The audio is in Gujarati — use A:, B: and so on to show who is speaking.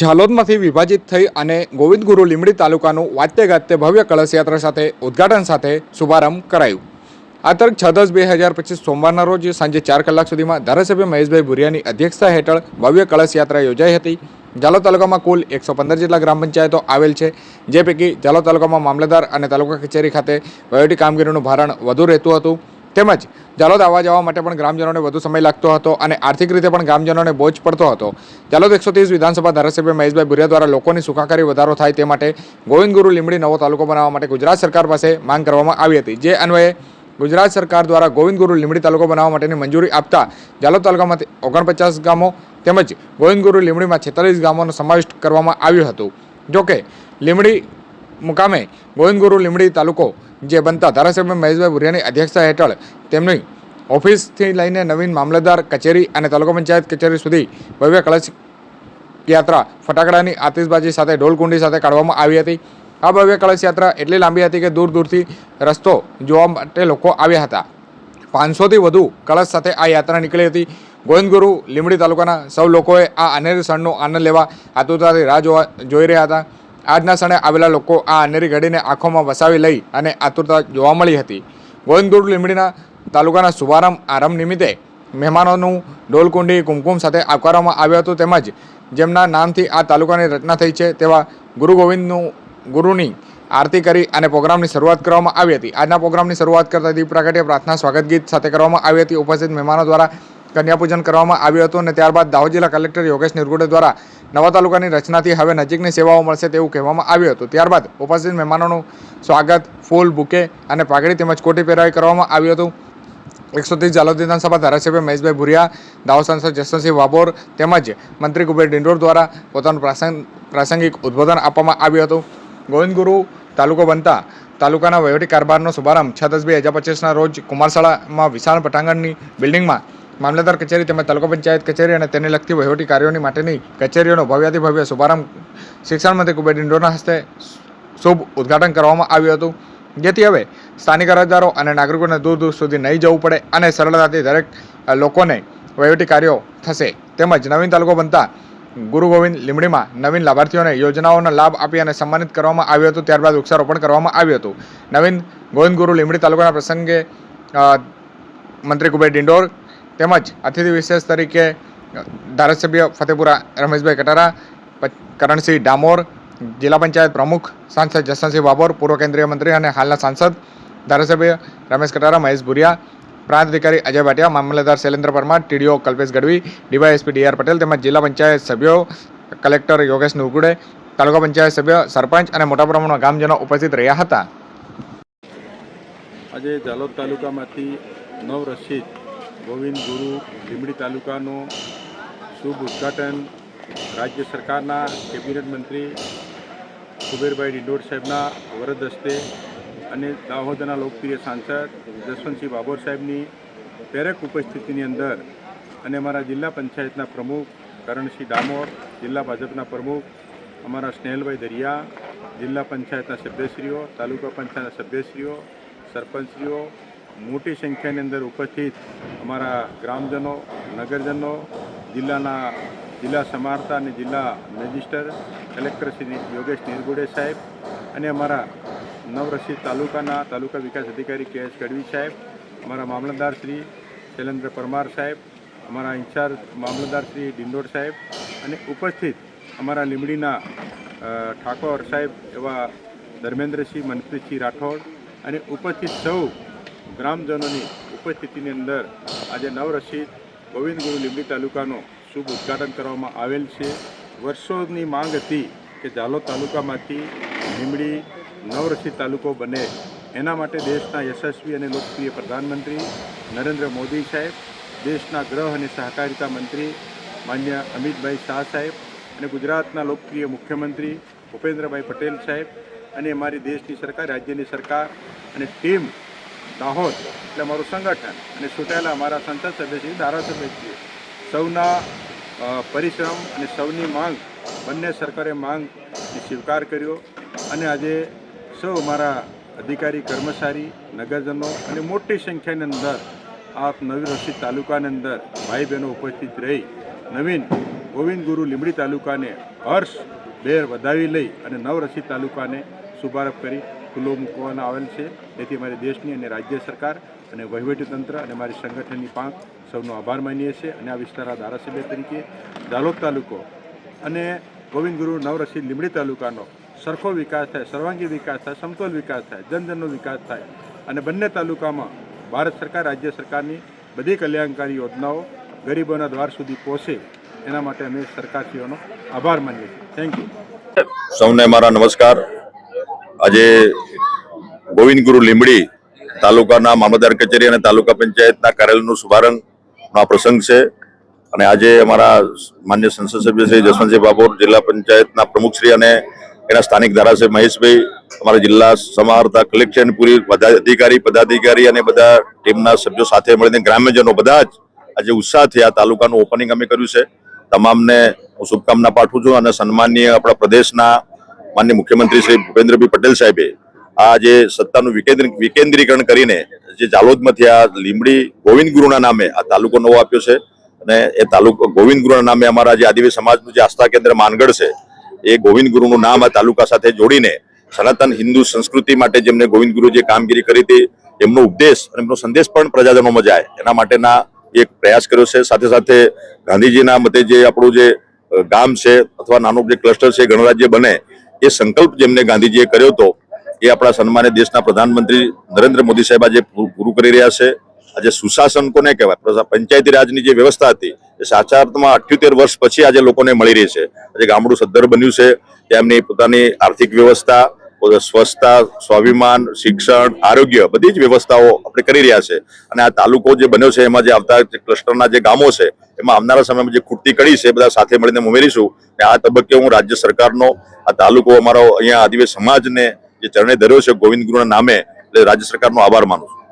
A: ઝાલોદમાંથી વિભાજિત થઈ અને ગોવિંદ ગુરુ લીમડી તાલુકાનું વાત્ય ગાત્ય ભવ્ય કળશ યાત્રા સાથે ઉદ્ઘાટન સાથે શુભારંભ કરાયું. આ તારીખ છ દસ બે હજાર પચીસ સોમવારના રોજ સાંજે ચાર કલાક સુધીમાં ધારાસભ્ય મહેશભાઈ ભુરિયાની અધ્યક્ષતા હેઠળ ભવ્ય કળશ યાત્રા યોજાઈ હતી. ઝાલોદ તાલુકામાં કુલ એકસો પંદર જેટલા ગ્રામ પંચાયતો આવેલ છે. જે પૈકી ઝાલોદ તાલુકામાં મામલતદાર અને તાલુકા કચેરી ખાતે વહીવટી કામગીરીનું ભારણ વધુ રહેતું હતું. તેમજ જાલોદ આવવા જવા માટે પણ ગ્રામજનોને વધુ સમય લાગતો હતો અને આર્થિક રીતે પણ ગ્રામજનોને બોજ પડતો હતો. જાલોદ એકસો ત્રીસ વિધાનસભા ધારાસભ્ય મહેશભાઈ ભુરિયા દ્વારા લોકોની સુખાકારી વધારો થાય તે માટે ગોવિંદ ગુરુ લીમડી નવો તાલુકો બનાવવા માટે ગુજરાત સરકાર પાસે માંગ કરવામાં આવી હતી. જે અન્વયે ગુજરાત સરકાર દ્વારા ગોવિંદ ગુરુ લીમડી તાલુકો બનાવવા માટેની મંજૂરી આપતા જાલોદ તાલુકામાંથી ઓગણપચાસ ગામો તેમજ ગોવિંદ ગુરુ લીમડીમાં છેતાલીસ ગામોનો સમાવેશ કરવામાં આવ્યું હતું. જોકે લીમડી મુકામે ગોવિંદ ગુરુ લીમડી તાલુકો જે બનતા ધારાસભ્ય મહેશભાઈ ભુરિયાની અધ્યક્ષતા હેઠળ તેમની ઓફિસથી લઈને નવીન મામલતદાર કચેરી અને તાલુકા પંચાયત કચેરી સુધી ભવ્ય કળશ યાત્રા ફટાકડાની આતિશબાજી સાથે ઢોલકુંડી સાથે કાઢવામાં આવી હતી. આ ભવ્ય કળશ યાત્રા એટલી લાંબી હતી કે દૂર દૂરથી રસ્તો જોવા માટે લોકો આવ્યા હતા. પાંચસોથી વધુ કળશ સાથે આ યાત્રા નીકળી હતી. ગોવિંદગુરુ લીમડી તાલુકાના સૌ લોકોએ આ અનેરી ક્ષણનો આનંદ લેવા આતુરતાથી રાહ જોવા જોઈ રહ્યા હતા. આજના ક્ષણે આવેલા લોકો આ અનેરી ઘડીને આંખોમાં વસાવી લઈ અને આતુરતા જોવા મળી હતી. ગોવિંદગુડ લીમડીના તાલુકાના શુભારંભ આરંભ નિમિત્તે મહેમાનોનું ડોલકુંડી કુમકુમ સાથે આવકારવામાં આવ્યું હતું તેમજ જેમના નામથી આ તાલુકાની રચના થઈ છે તેવા ગુરુ ગોવિંદનું ગુરુની આરતી કરી અને પ્રોગ્રામની શરૂઆત કરવામાં આવી હતી. આજના પ્રોગ્રામની શરૂઆત કરતા દીપ પ્રાગટ્ય પ્રાર્થના સ્વાગત ગીત સાથે કરવામાં આવી હતી. ઉપસ્થિત મહેમાનો દ્વારા કન્યાપૂજન કરવામાં આવ્યું હતું અને ત્યારબાદ દાહોદ જિલ્લા કલેક્ટર યોગેશ નિરગુડે દ્વારા નવા તાલુકાની રચનાથી હવે નજીકની સેવાઓ મળશે તેવું કહેવામાં આવ્યું હતું. ત્યારબાદ ઉપસ્થિત મહેમાનોનું સ્વાગત, ફૂલ, બુકે અને પાઘડી તેમજ કોટી પહેરાવી કરવામાં આવ્યું હતું. એકસો ત્રીસ જાલોદ વિધાનસભા ધારાસભ્ય મહેશભાઈ ભુરિયા, દાહોદ સાંસદ જસવંતસિંહ વાબોર તેમજ મંત્રી કુબેર ડિંડોર દ્વારા પોતાનું પ્રાસંગ, પ્રાસંગિક ઉદ્બોધન આપવામાં આવ્યું હતું. ગોવિંદ ગુરુ તાલુકો બનતા તાલુકાના વહીવટી કારભારનો શુભારંભ છ દસ બે હજાર પચીસના રોજ કુમારશાળામાં વિશાળ પટાંગણની બિલ્ડિંગમાં મામલતદાર કચેરી તેમજ તાલુકા પંચાયત કચેરી અને તેને લગતી વહીવટી કાર્યોની માટેની કચેરીઓનો ભવ્યાતિભવ્ય શુભારંભ શિક્ષણ મંત્રી કુબેર ડિંડોરના હસ્તે શુભ ઉદ્ઘાટન કરવામાં આવ્યું હતું. જેથી હવે સ્થાનિક અરજદારો અને નાગરિકોને દૂર દૂર સુધી નહીં જવું પડે અને સરળતાથી દરેક લોકોને વહીવટી કાર્યો થશે. તેમજ નવીન તાલુકો બનતા ગુરુ ગોવિંદ લીમડીમાં નવીન લાભાર્થીઓને યોજનાઓનો લાભ આપી અને સન્માનિત કરવામાં આવ્યું હતું. ત્યારબાદ વૃક્ષારોપણ કરવામાં આવ્યું હતું. નવીન ગોવિંદ ગુરુ લીમડી તાલુકાના પ્રસંગે મંત્રી કુબેર ડિંડોર તેમજ અતિથિ વિશેષ તરીકે ધારાસભ્ય ફતેપુરા રમેશભાઈ કટારા કરણસિંહ ડામોર, જિલ્લા પંચાયત પ્રમુખ સાંસદ જસવંતસિંહ બાબોર, પૂર્વ કેન્દ્રીય મંત્રી અને હાલના સાંસદ ધારાસભ્ય રમેશ કટારા, મહેશ ભુરિયા પ્રાંત અધિકારી અજય ભાટિયા, મામલતદાર Shailendra Parmar, TDO Kalpesh Gadhvi, DYSP DR Patel તેમજ જિલ્લા પંચાયત સભ્યો કલેક્ટર યોગેશ નુગુડે, તાલુકા પંચાયત સભ્ય સરપંચ અને મોટા પ્રમાણમાં ગામજનો ઉપસ્થિત રહ્યા હતા.
B: આજે જાલોદ તાલુકામાંથી નવ રશીદ ગોવિંદ ગુરુ લીમડી તાલુકાનું શુભ ઉદ્ઘાટન રાજ્ય સરકારના કેબિનેટ મંત્રી કુબેરભાઈ ડિંડોર સાહેબના વરદ હસ્તે અને દાહોદના લોકપ્રિય સાંસદ જસવંતસિંહ બાબોર સાહેબની પ્રેરક ઉપસ્થિતિની અંદર અને અમારા જિલ્લા પંચાયતના પ્રમુખ કરણસિંહ ડામોર, જિલ્લા ભાજપના પ્રમુખ અમારા સ્નેહલભાઈ દરિયા, જિલ્લા પંચાયતના સભ્યશ્રીઓ, તાલુકા પંચાયતના સભ્યશ્રીઓ, સરપંચશ્રીઓ મોટી સંખ્યાની અંદર ઉપસ્થિત અમારા ગ્રામજનો, નગરજનો, જિલ્લાના જિલ્લા સમારતા અને જિલ્લા મેજિસ્ટર, કલેક્ટર શ્રી યોગેશ નિરગુડે સાહેબ અને અમારા નવરસી તાલુકાના તાલુકા વિકાસ અધિકારી કે એસ ગઢવી સાહેબ, અમારા મામલતદાર શ્રી શૈલેન્દ્ર પરમાર સાહેબ, અમારા ઇન્ચાર્જ મામલતદાર શ્રી ડિંડોર સાહેબ અને ઉપસ્થિત અમારા લીમડીના ઠાકોર સાહેબ એવા ધર્મેન્દ્રસિંહ, મનપ્રીતસિંહ રાઠોડ અને ઉપસ્થિત સૌ ગ્રામજનોની ઉપસ્થિતિની અંદર આજે નવરસિત ગોવિંદ ગુરુ લીંબડી તાલુકાનો શુભ ઉદ્ઘાટન કરવામાં આવેલ છે. વર્ષોની માંગ હતી કે ઝાલોદ તાલુકામાંથી લીંબડી નવરસિત તાલુકો બને. એના માટે દેશના યશસ્વી અને લોકપ્રિય પ્રધાનમંત્રી નરેન્દ્ર મોદી સાહેબ, દેશના ગ્રહ અને સહકારિતા મંત્રી માન્ય અમિતભાઈ શાહ સાહેબ અને ગુજરાતના લોકપ્રિય મુખ્યમંત્રી ભૂપેન્દ્રભાઈ પટેલ સાહેબ અને અમારી દેશની સરકાર, રાજ્યની સરકાર અને ટીમ દાહોદ, એટલે અમારું સંગઠન અને છૂટાયેલા અમારા સંસદ સભ્યશ્રી ધારાસભ્યશ્રી સૌના પરિશ્રમ અને સૌની માંગ, બંને સરકારે માંગ સ્વીકાર કર્યો અને આજે સૌ અમારા અધિકારી, કર્મચારી, નગરજનો અને મોટી સંખ્યાની અંદર આ નવી રસી તાલુકાની અંદર ભાઈ બહેનો ઉપસ્થિત રહી નવીન ગોવિંદ ગુરુ લીંબડી તાલુકાને હર્ષ, બેર વધાવી લઈ અને નવરસી તાલુકાને શુભારંભ કરી. ખુલ્લો મૂકવામાં આવેલ છે. તેથી મારી દેશની અને રાજ્ય સરકાર અને વહીવટીતંત્ર અને મારી સંગઠનની પાંખ સૌનો આભાર માનીએ છીએ. અને આ વિસ્તારના ધારાસભ્ય તરીકે દાલોદ તાલુકો અને ગોવિંદ ગુરુ નવરસી લીમડી તાલુકાનો સરખો વિકાસ થાય, સર્વાંગી વિકાસ થાય, સમતોલ વિકાસ થાય, જનજનનો વિકાસ થાય અને બંને તાલુકામાં ભારત સરકાર, રાજ્ય સરકારની બધી કલ્યાણકારી યોજનાઓ ગરીબોના દ્વાર સુધી પહોંચે એના માટે અમે સરકારશ્રીઓનો આભાર માનીએ છીએ. થેન્ક યુ
C: સૌને મારા નમસ્કાર. આજે ગોવિંદ ગુરુ લીંબડી તાલુકાના મામલતદાર કચેરી અને તાલુકા પંચાયતના કાર્યાલયનું શુભારંભનો આ પ્રસંગ છે. અને આજે અમારા માન્ય સંસદ સભ્ય શ્રી જસવંતસિંહ બાપોર, જિલ્લા પંચાયતના પ્રમુખશ્રી અને એના સ્થાનિક ધારાસભ્ય મહેશભાઈ, અમારા જિલ્લા સમાહર્તા કલેક્ટર પૂરી અધિકારી, પદાધિકારી અને બધા ટીમના સભ્યો સાથે મળીને ગ્રામ્યજનો બધા જ આજે ઉત્સાહથી આ તાલુકાનું ઓપનિંગ અમે કર્યું છે. તમામને હું શુભકામના પાઠવું છું અને સન્માનીય આપણા પ્રદેશના માન્ય મુખ્યમંત્રી શ્રી ભૂપેન્દ્રભાઈ પટેલ સાહેબે આ જે સત્તાનું વિકેન્દ્રી વિકેન્દ્રીકરણ કરીને જે જાલોદમાંથી આ લીંબડી ગોવિંદ ગુરુના નામે આ તાલુકો નવો આપ્યો છે અને એ તાલુકો ગોવિંદ ગુરુના નામે અમારા જે આદિવાસી સમાજનું જે આસ્થા કેન્દ્ર માનગઢ છે, એ ગોવિંદ ગુરુનું નામ આ તાલુકા સાથે જોડીને સનાતન હિન્દુ સંસ્કૃતિ માટે જેમને ગોવિંદ ગુરુ જે કામગીરી કરી હતી, એમનો ઉપદેશ અને એમનો સંદેશ પણ પ્રજાજનોમાં જાય. એના માટેના એક પ્રયાસ કર્યો છે. સાથે સાથે ગાંધીજીના મતે જે આપણું જે ગામ છે અથવા નાનું જે ક્લસ્ટર છે, ગણરાજ્ય બને, એ સંકલ્પ જેમને ગાંધીજીએ કર્યો હતો એ આપણા સન્માનિત દેશના પ્રધાનમંત્રી નરેન્દ્ર મોદી સાહેબ આજે પૂરું કરી રહ્યા છે. આજે સુશાસન કોને કહેવાય? પંચાયતી રાજની જે વ્યવસ્થા હતી, એ સાચા અર્થમાં અઠ્યોતેર વર્ષ પછી આજે લોકોને મળી રહી છે. આજે ગામડું સદ્ધર બન્યું છે. તેમની પોતાની આર્થિક વ્યવસ્થા સ્વચ્છતા, સ્વાભિમાન, શિક્ષણ, આરોગ્ય બધી જ વ્યવસ્થાઓ આપણે કરી રહ્યા છે. અને આ તાલુકો જે બન્યો છે, એમાં જે આવતા ક્લસ્ટરના જે ગામો છે, એમાં આવનારા સમયમાં જે ખૂટતી કડી છે બધા સાથે મળીને ઉમેરીશું. આ તબક્કે હું રાજ્ય સરકારનો, આ તાલુકો અમારો અહીંયા આદિવાસી સમાજને જે ચરણે ધર્યો છે ગોવિંદ ગુરુના નામે એટલે રાજ્ય સરકારનો આભાર માનું છું.